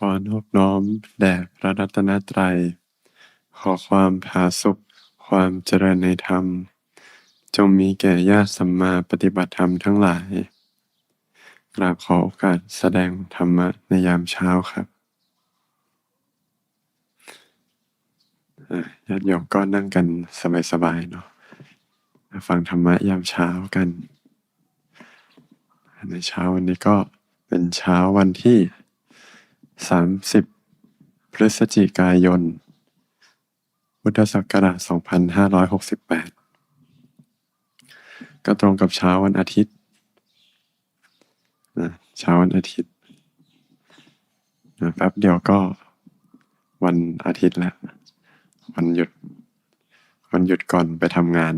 ขอนอบน้อมแด่พระรัตนตรัย ขอความผาสุกความเจริญในธรรม จงมีแก่ญาติสัมมาปฏิบัติธรรมทั้งหลาย กราบขอโอกาสแสดงธรรมะในยามเช้าครับญาติโยมก็นั่งกันสบายๆเนาะฟังธรรมะยามเช้ากัน ในเช้าวันนี้ก็เป็นเช้าวันที่ 30พฤศจิกายน พุทธศักราช2568ก็ตรงกับเช้าวันอาทิตย์นะเช้าวันอาทิตย์นะแป๊บเดียวก็วันอาทิตย์แล้ว วันหยุด วันหยุดก่อนไปทำงาน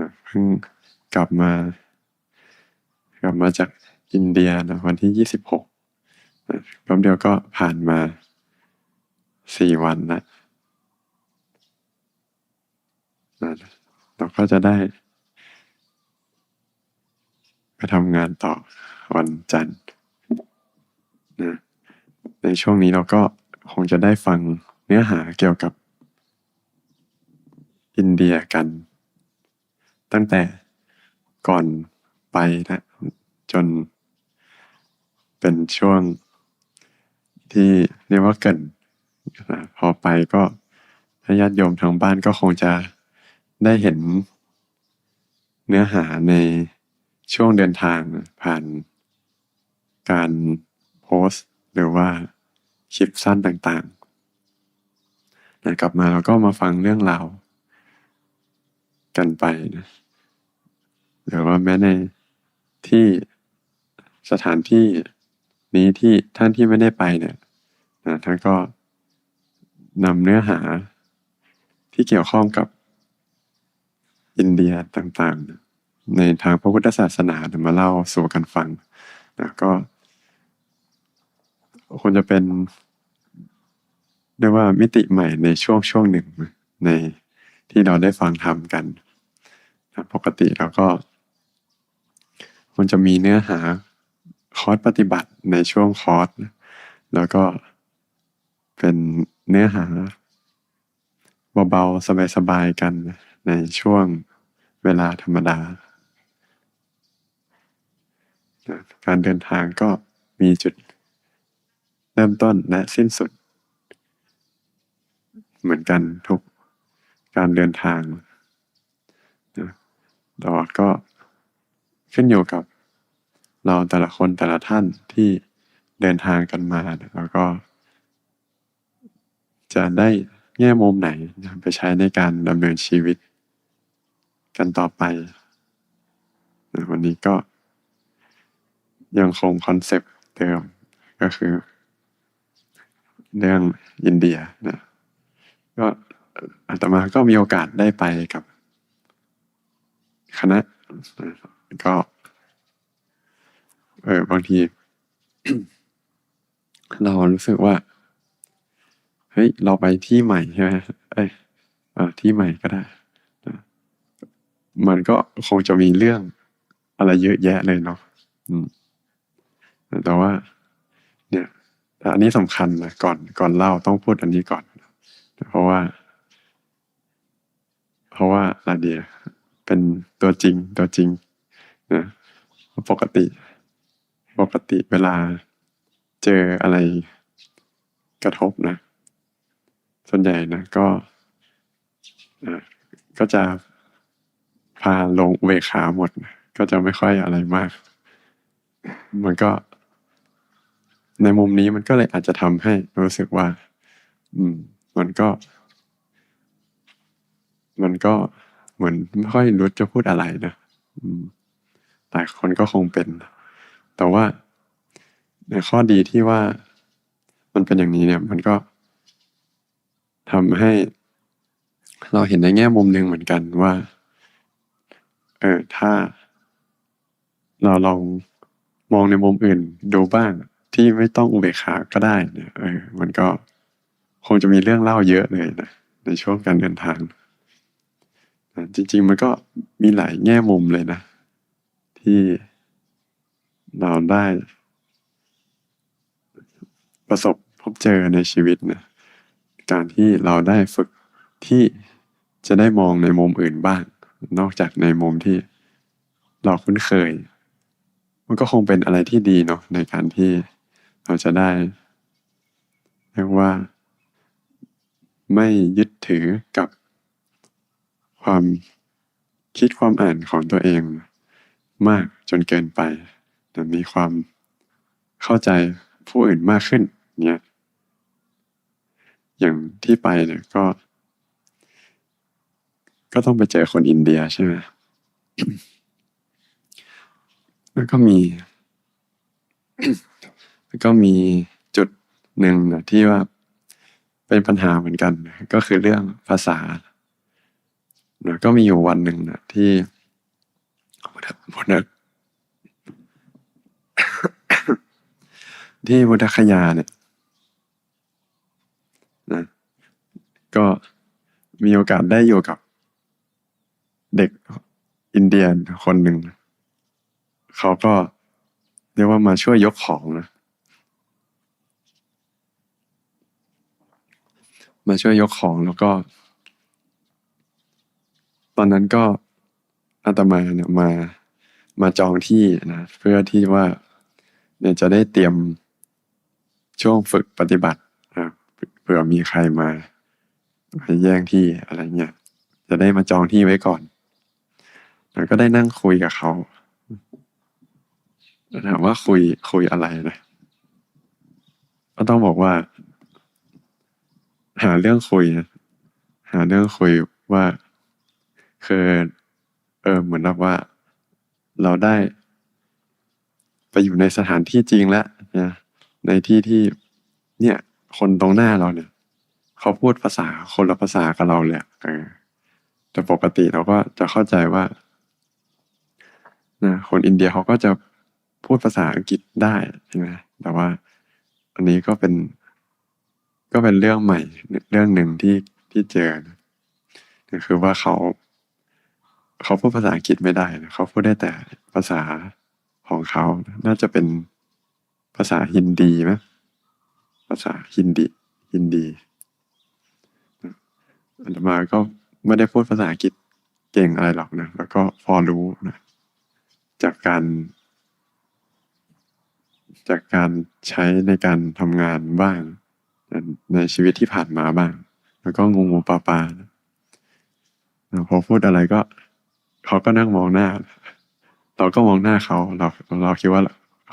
นะเพิ่งกลับมากลับมาจาก อินเดียนะวันที่ยี่สิบหกแป๊บเดียวก็ผ่านมาสี่วันนะเราก็จะได้ไปทำงานต่อวันจันทร์นะในช่วงนี้เราก็คงจะได้ฟังเนื้อหาเกี่ยวกับ อินเดียกัน ตั้งแต่ก่อนไปนะจน เป็นช่วงที่เรียกว่าเกินพอไปก็ถ้าญาติโยมทางบ้านก็คงจะได้เห็นเนื้อหาในช่วงเดินทางผ่านการโพสต์ หรือว่าคลิปสั้นต่างๆนะกลับมาเราก็มาฟังเรื่องราวกันไปนะหรือว่าแม้ในที่สถานที่ นี้ที่ท่านที่ไม่ได้ไปเนี่ยนะท่านก็นำเนื้อหาที่เกี่ยวข้องกับอินเดียต่างๆ ในทางพระพุทธศาสนามาเล่าสู่กันฟังนะก็ควรจะเป็นเรียกว่ามิติใหม่ในช่วงช่วงหนึ่งในที่เราได้ฟังธรรมกันนะปกติเราก็ควรจะมีเนื้อหา คอร์สปฏิบัติในช่วงคอร์สแล้วก็เป็นเนื้อหาเบาๆ สบายๆ กันในช่วงเวลาธรรมดา การเดินทางก็มีจุดเริ่มต้นและสิ้นสุด เหมือนกันทุกการเดินทางนะแต่ว่าก็ขึ้นอยู่กับ เราแต่ละคนแต่ละท่านที่เดินทางกันมาแล้วก็ จะได้แง่มุมไหนไปใช้ในการดำเนินชีวิต กันต่อไป วันนี้ก็ ยังคงคอนเซปต์เดิมก็คือ เรื่องอินเดียนะก็อาตมาก็มีโอกาสได้ไปกับ คณะก็ เออบางที เรารู้สึกว่า เฮ้ย เราไปที่ใหม่ใช่ไหมเอ้ยเออที่ใหม่ก็ได้ มันก็คงจะมีเรื่องอะไรเยอะแยะเลยเนาะแต่ว่า เนี่ยอันนี้สำคัญนะก่อนก่อนเล่าต้องพูดอันนี้ก่อน เพราะว่า เพราะว่าลาเดียเป็นตัวจริงตัวจริงนะปกติ ปกติเวลาเจออะไรกระทบนะ ส่วนใหญ่นะก็ก็จะพาลงเวขาหมด ก็จะไม่ค่อยอะไรมาก มันก็ ในมุมนี้มันก็เลยอาจจะทำให้รู้สึกว่า อืม มันก็ มันก็เหมือนไม่ค่อยรู้จะพูดอะไรนะหลายคนก็คงเป็น แต่ว่าในข้อดีที่ว่ามันเป็นอย่างนี้เนี่ย มันก็ทำให้เราเห็นในแง่มุมหนึ่งเหมือนกันว่า เออถ้า เราลองมองในมุมอื่นดูบ้างที่ไม่ต้องอุเบกขาก็ได้เนี่ยเออมันก็คงจะมีเรื่องเล่าเยอะเลยนะในช่วงการเดินทางจริง ๆ มันก็มีหลายแง่มุมเลยนะ ที่ เราได้ประสบพบเจอในชีวิตนะการที่เราได้ฝึกที่จะได้มองในมุมอื่นบ้าง นอกจากในมุมที่เราคุ้นเคย มันก็คงเป็นอะไรที่ดีเนาะในการที่เราจะได้เรียกว่า ไม่ยึดถือกับความคิดความอ่านของตัวเองมากจนเกินไป แต่มีความเข้าใจผู้อื่นมากขึ้นเนี่ยอย่างที่ไปเนี่ยก็ ก็ต้องไปเจอคนอินเดียใช่ไหมแล้วก็มี แล้วก็มีจุดหนึ่งนะที่ว่าเป็นปัญหาเหมือนกัน ก็คือเรื่องภาษาแล้วก็มีอยู่วันหนึ่งนะที่พุทธพุ ที่พุทธคยาเนี่ยนะก็มีโอกาสได้อยู่กับเด็กอินเดียนคนหนึ่ง เขาก็เรียกว่ามาช่วยยกของนะมาช่วยยกของแล้วก็ ตอนนั้นก็อาตมาเนี่ยมามาจองที่นะเพื่อที่ว่าเนี่ยจะได้เตรียม ช่วงฝึกปฏิบัตินะเผื่อมีใครมามาแย่งที่อะไรเงี้ยจะได้มาจองที่ไว้ก่อนแล้วก็ได้นั่งคุยกับเขาถามว่าคุยคุยอะไรนะก็ต้องบอกว่า หาเรื่องคุยนะหาเรื่องคุยว่าคือเออเหมือนกับว่า เราได้ ไปอยู่ในสถานที่จริงแล้วนะ ในที่ที่เนี่ย คนตรงหน้าเราเนี่ยเขาพูดภาษาคนละภาษากับเราเลยแต่ปกติเราก็จะเข้าใจว่านะคนอินเดียเขาก็จะพูดภาษาอังกฤษได้ใช่ไหมแต่ว่าอันนี้ก็เป็น ก็เป็นเรื่องใหม่ เรื่องหนึ่งที่ที่เจอนะคือว่าเขาเขาพูดภาษาอังกฤษไม่ได้นะเขาพูดได้แต่ภาษาของเขา น่าจะเป็น ภาษาฮินดีไหมภาษาฮินดีฮินดีอันมาก็ไม่ได้พูดภาษาอังกฤษเก่งอะไรหรอกนะ แล้วก็พอรู้นะ จากการ จากการใช้ในการทำงานบ้าง ในชีวิตที่ผ่านมาบ้าง แล้วก็งูงูปลาปลานะพอพูดอะไรก็ เขาก็นั่งมองหน้า เราก็มองหน้าเขา เราเราคิดว่า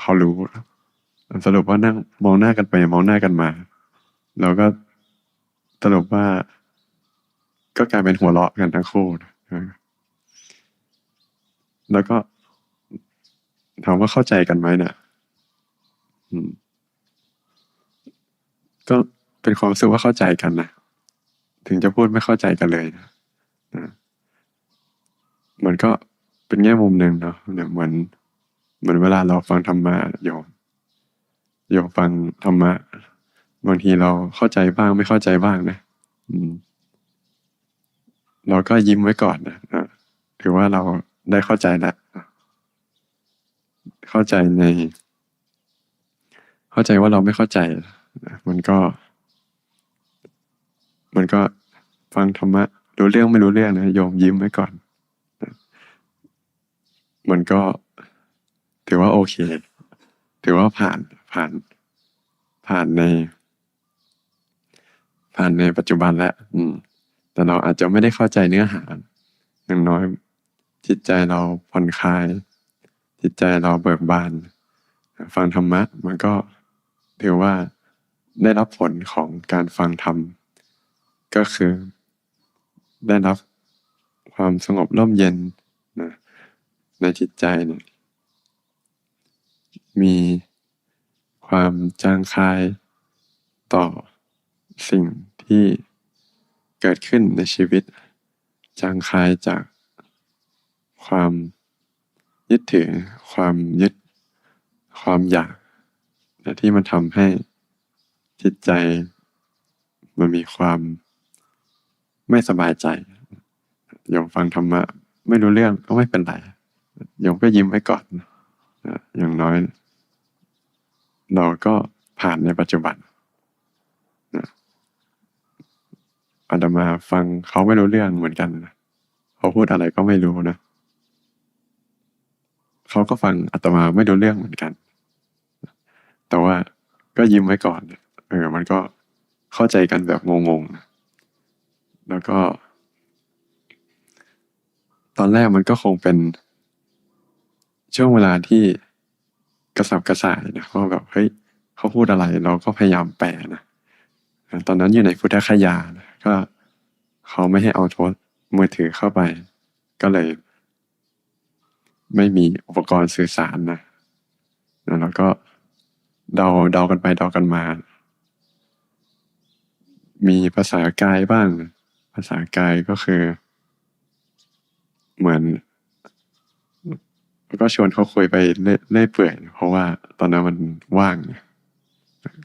เขารู้ สรุปว่านั่งมองหน้ากันไปมองหน้ากันมา เราก็สรุปว่า ก็กลายเป็นหัวเราะกันทั้งคู่นะแล้วก็ถามว่าเข้าใจกันไหมเนี่ยก็เป็นความรู้สึกว่าเข้าใจกันนะถึงจะพูดไม่เข้าใจกันเลยนะมันก็เป็นแง่มุมหนึ่งเนาะเนี่ยเหมือนเหมือนเวลาเราฟังธรรมะโยม โยมฟังธรรมะ บางทีเราเข้าใจบ้างไม่เข้าใจบ้างนะเราก็ยิ้มไว้ก่อนนะนะถือว่าเราได้เข้าใจแล้วเข้าใจใน เข้าใจว่าเราไม่เข้าใจมันก็ มันก็ฟังธรรมะรู้เรื่องไม่รู้เรื่องนะโยมยิ้มไว้ก่อนมันก็ถือว่าโอเค ถือว่าผ่าน ผ่านผ่านใน ผ่านในปัจจุบันแล้วอืม แต่เราอาจจะไม่ได้เข้าใจเนื้อหาอย่างน้อย จิตใจเราผ่อนคลาย จิตใจเราเบิกบาน ฟังธรรมะ มันก็ถือว่าได้รับผลของการฟังธรรม ก็คือได้รับความสงบร่มเย็นนะในจิตใจเนี่ยมี ความจางคายต่อสิ่งที่เกิดขึ้นในชีวิต จางคายจากความยึดถือ ความยึด ความอยากที่มันทำให้จิตใจมันมีความไม่สบายใจโยมฟังธรรมะ ไม่รู้เรื่องก็ไม่เป็นไรโยมก็ยิ้มไว้ก่อนอย่างน้อย เราก็ผ่านในปัจจุบันอาตมาฟังเขาไม่รู้เรื่องเหมือนกันนะเขาพูดอะไรก็ไม่รู้นะเขาก็ฟังอาตมาไม่รู้เรื่องเหมือนกัน แต่ว่าก็ยิ้มไว้ก่อนเออมันก็เข้าใจกันแบบงงๆแล้วก็ ตอนแรกมันก็คงเป็นช่วงเวลาที่ กระสับกระส่ายนะเพราะแบบเฮ้ยเขาพูดอะไรเราก็พยายามแปลนะตอนนั้นอยู่ในพุทธคยานะก็เขาไม่ให้เอาโทรมือถือเข้าไป ก็เลย ไม่มีอุปกรณ์สื่อสารนะแล้วก็เดาเดากันไปเดากันมา มีภาษากายบ้าง ภาษากายก็คือ เหมือน ก็ชวนเขาคุยไปเล่อยเปื่อย เพราะว่าตอนนั้นมันว่าง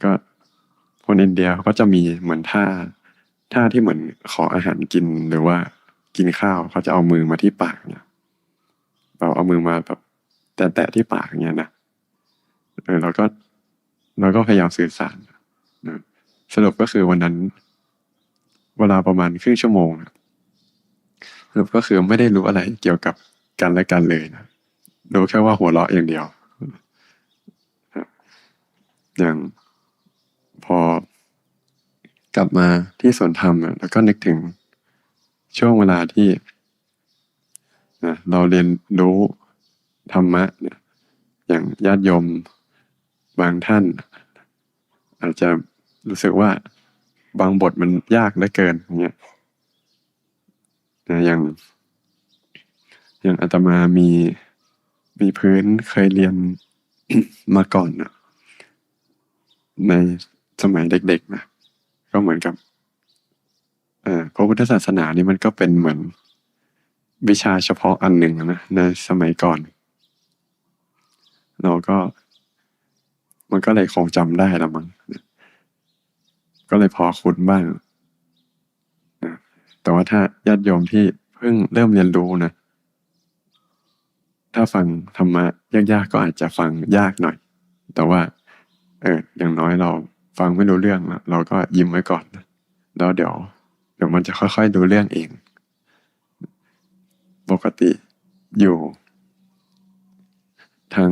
ก็คนอินเดียเขาก็จะมีเหมือนท่าท่าที่เหมือนขออาหารกินหรือว่ากินข้าวเขาจะเอามือมาที่ปากเนี่ยเราเอามือมาแบบแตะๆที่ปากเงี้ยนะเออเราก็เราก็พยายามสื่อสารนะสรุปก็คือวันนั้น เวลาประมาณครึ่งชั่วโมงสรุปก็คือไม่ได้รู้อะไรเกี่ยวกับกันและกันเลยนะ รู้แค่ว่าหัวเราะอย่างเดียว อย่างพอกลับมาที่สวนธรรมแล้วก็นึกถึงช่วงเวลาที่เราเรียนรู้ธรรมะอย่างญาติโยมบางท่าน อาจจะรู้สึกว่าบางบทมันยากเหลือเกินเงี้ยอย่างอย่างอาตมามี มีพื้นเคยเรียนมาก่อนนะในสมัยเด็กๆนะก็เหมือนกับเออพระพุทธศาสนานี่มันก็เป็นเหมือนวิชาเฉพาะอันหนึ่งนะในสมัยก่อน เราก็ มันก็เลยคงจำได้ละมั้งก็เลยพอคุ้นบ้างนะแต่ว่าถ้าญาติโยมที่เพิ่งเริ่มเรียนรู้นะ ถ้าฟังธรรมะยากๆก็อาจจะฟังยากหน่อย แต่ว่า เอออย่างน้อยเราฟังไม่รู้เรื่องเราก็ยิ้มไว้ก่อนแล้วเดี๋ยว เดี๋ยวมันจะค่อยๆดูเรื่องเอง ปกติอยู่ ทาง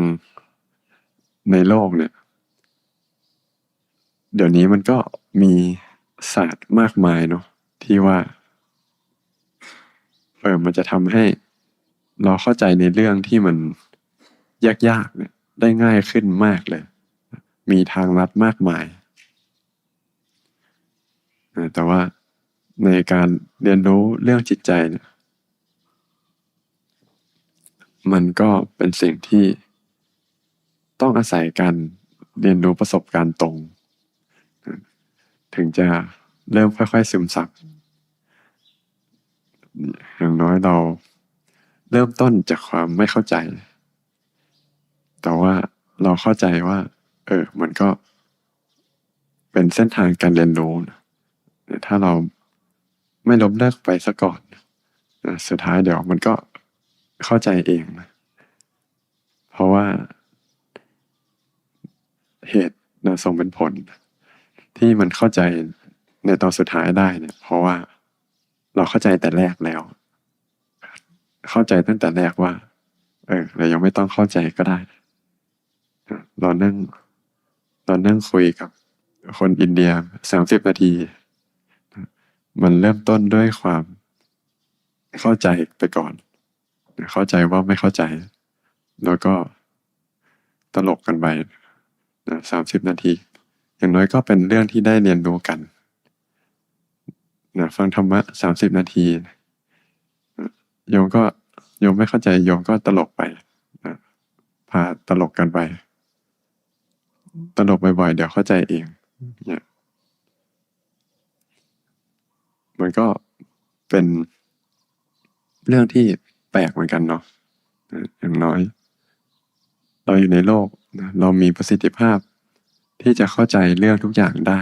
ในโลกเนี่ย เดี๋ยวนี้มันก็มีศาสตร์มากมายเนาะที่ว่าเออมันจะทำให้ เราเข้าใจในเรื่องที่มันยากๆเนี่ยได้ง่ายขึ้นมากเลย มีทางลัดมากมาย แต่ว่าในการเรียนรู้เรื่องจิตใจเนี่ยมันก็เป็นสิ่งที่ต้องอาศัยการเรียนรู้ประสบการณ์ตรง ถึงจะเริ่มค่อยๆซึมซับอย่างน้อยเรา เริ่มต้นจากความไม่เข้าใจ แต่ว่าเราเข้าใจว่า เออ มันก็ เป็นเส้นทางการเรียนรู้ถ้าเราไม่ล้มเลิกไปซะก่อนนะสุดท้ายเดี๋ยวมันก็เข้าใจเองนะเพราะว่า เหตุนะส่งเป็นผล ที่มันเข้าใจในตอนสุดท้ายได้เนี่ย เพราะว่าเราเข้าใจแต่แรกแล้ว เข้าใจตั้งแต่แรกว่า เออเรายังไม่ต้องเข้าใจก็ได้ เรานั่งเรานั่งคุยกับ คนอินเดียสามสิบนาที มันเริ่มต้นด้วยความเข้าใจไปก่อน เข้าใจว่าไม่เข้าใจ แล้วก็ตลกกันไปสามสิบนาที อย่างน้อยก็เป็นเรื่องที่ได้เรียนรู้กันนะฟังธรรมะสามสิบนาที โยมก็โยมไม่เข้าใจโยมก็ตลกไปนะพาตลกกันไป ตลกบ่อยๆเดี๋ยวเข้าใจเองเนี่ยมันก็เป็นเรื่องที่แปลกเหมือนกันเนาะอย่างน้อย เราอยู่ในโลกเรามีประสิทธิภาพที่จะเข้าใจเรื่องทุกอย่างได้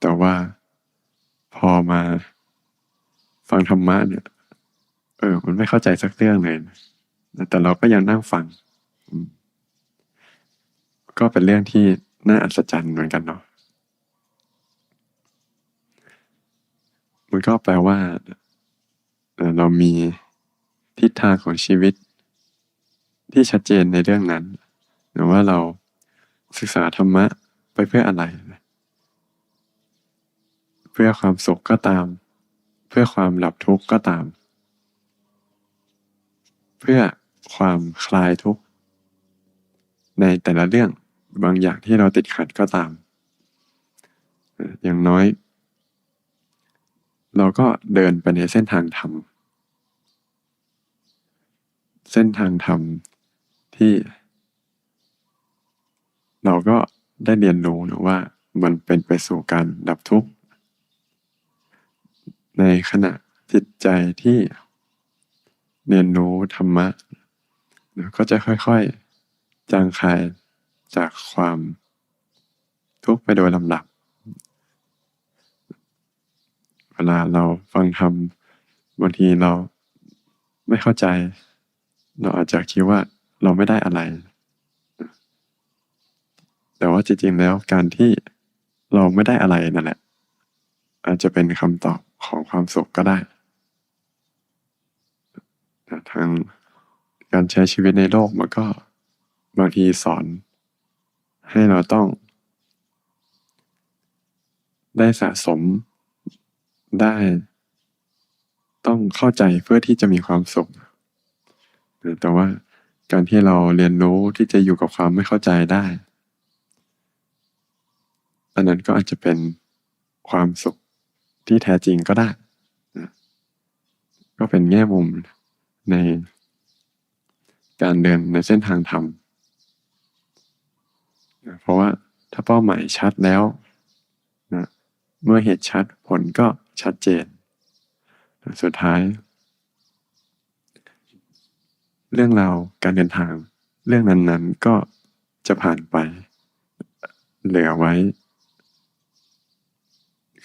แต่ว่าพอมาฟังธรรมะเนี่ย เออ มันไม่เข้าใจสักเรื่องเลยนะแต่เราก็ยังนั่งฟัง ก็เป็นเรื่องที่น่าอัศจรรย์เหมือนกันเนาะมันก็แปลว่าเอ่อเรามีทิศทางของชีวิต ที่ชัดเจนในเรื่องนั้น หรือว่าเราศึกษาธรรมะไปเพื่ออะไร เพื่อความสุขก็ตาม เพื่อความหลับทุกข์ก็ตาม เพื่อความคลายทุกข์ในแต่ละเรื่องบางอย่างที่เราติดขัดก็ตาม อย่างน้อย เราก็เดินไปในเส้นทางธรรม เส้นทางธรรมที่ เราก็ได้เรียนรู้นะว่ามันเป็นไปสู่การดับทุกข์ ในขณะจิตใจที่ เรียนรู้ธรรมะนะก็จะค่อยๆ จางคายจากความทุกข์ไปโดยลำดับ เวลาเราฟังธรรมบางทีเราไม่เข้าใจ เราอาจจะคิดว่าเราไม่ได้อะไร แต่ว่าจริงๆแล้วการที่เราไม่ได้อะไรนั่นแหละ อาจจะเป็นคำตอบของความสุขก็ได้ ทางการใช้ชีวิตในโลกมันก็บางทีสอน ให้เราต้อง ได้สะสมได้ ต้องเข้าใจเพื่อที่จะมีความสุข แต่ว่าการที่เราเรียนรู้ที่จะอยู่กับความไม่เข้าใจได้ อันนั้นก็อาจจะเป็นความสุขที่แท้จริงก็ได้ ก็เป็นแง่มุม ในการเดินในเส้นทางธรรม เพราะว่าถ้าเป้าหมายชัดแล้วนะเมื่อเหตุชัดผลก็ชัดเจน สุดท้าย เรื่องราวการเดินทาง เรื่องนั้นๆก็จะผ่านไป เหลือไว้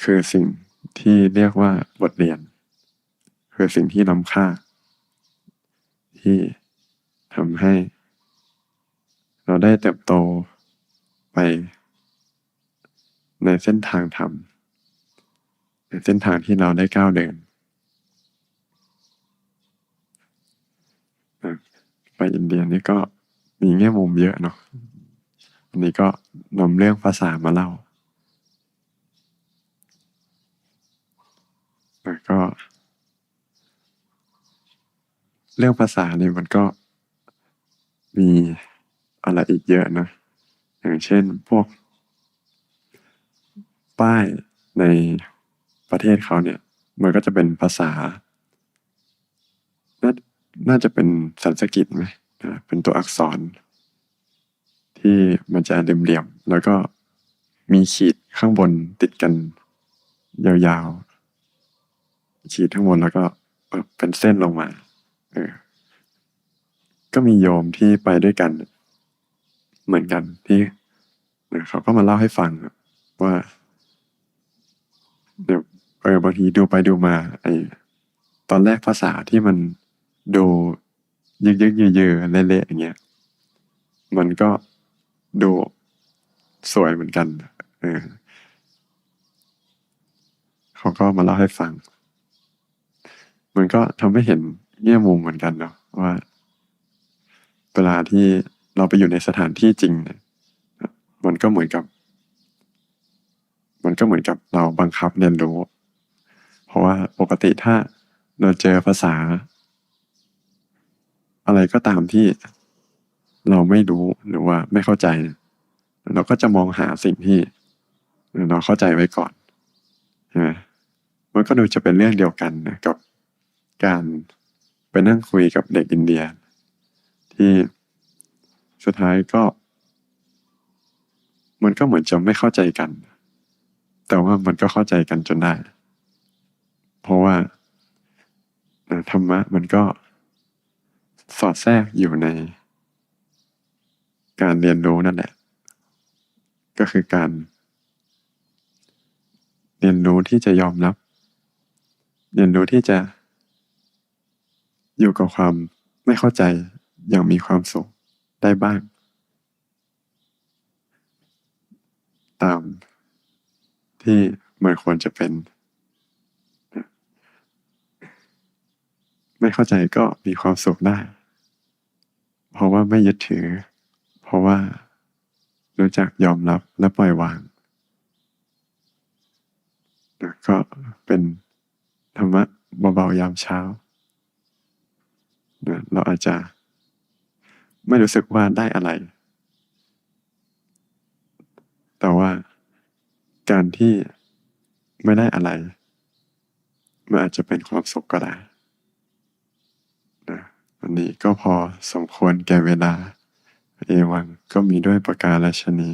คือสิ่งที่เรียกว่าบทเรียน คือสิ่งที่ล้ำค่า ที่ทำให้ เราได้เติบโตไป ในเส้นทางธรรมในเส้นทางที่เราได้ก้าวเดินไปอินเดียนี่ก็มีแง่มุมเยอะเนาะอันนี้ก็นำเรื่องภาษามาเล่าแล้วก็ เรื่องภาษาเนี่ยมันก็มีอะไรอีกเยอะนะ อย่างเช่นพวก ป้ายในประเทศเขาเนี่ย มันก็จะเป็นภาษา น่าน่าจะเป็นสันสกฤตไหมนะเป็นตัวอักษร ที่มันจะเหลี่ยมๆแล้วก็มีขีดข้างบนติดกันยาวๆขีดข้างบนแล้วก็เป็นเส้นลงมา ก็มีโยมที่ไปด้วยกัน เหมือนกันที่เออเขาก็มาเล่าให้ฟังว่าเดี๋ยวเออบางทีดูไปดูมาไอตอนแรกภาษาที่มันดูยึกยึกเยอะๆเละๆอย่างเงี้ยมันก็ดูสวยเหมือนกันเออเขาก็มาเล่าให้ฟัง มันก็ทำให้เห็น แง่มุมเหมือนกันเนาะว่า เวลาที่เราไปอยู่ในสถานที่จริงเนี่ยมันก็เหมือนกับ มันก็เหมือนกับเราบังคับเรียนรู้ เพราะว่าปกติถ้าเราเจอภาษา อะไรก็ตามที่เราไม่รู้หรือว่าไม่เข้าใจ เราก็จะมองหาสิ่งที่ เราเข้าใจไว้ก่อนใช่ไหมมันก็ดูจะเป็นเรื่องเดียวกันนะกับการ ไปนั่งคุยกับเด็กอินเดีย ที่สุดท้ายก็ มันก็เหมือนจะไม่เข้าใจกัน แต่ว่ามันก็เข้าใจกันจนได้ เพราะว่าธรรมะมันก็สอดแทรกอยู่ใน การเรียนรู้นั่นแหละ ก็คือการ เรียนรู้ที่จะยอมรับ เรียนรู้ที่จะ อยู่กับความไม่เข้าใจอย่างมีความสุขได้บ้าง ตามที่มันควรจะเป็น ไม่เข้าใจก็มีความสุขได้ เพราะว่าไม่ยึดถือ เพราะว่ารู้จักยอมรับและปล่อยวางนะก็เป็นธรรมะเบาๆยามเช้า เราอาจจะไม่รู้สึกว่าได้อะไร แต่ว่าการที่ไม่ได้อะไร มันอาจจะเป็นความสุขก็ได้นะวันนี้ก็พอสมควรแก่เวลา เอวังก็มีด้วยประการราชนี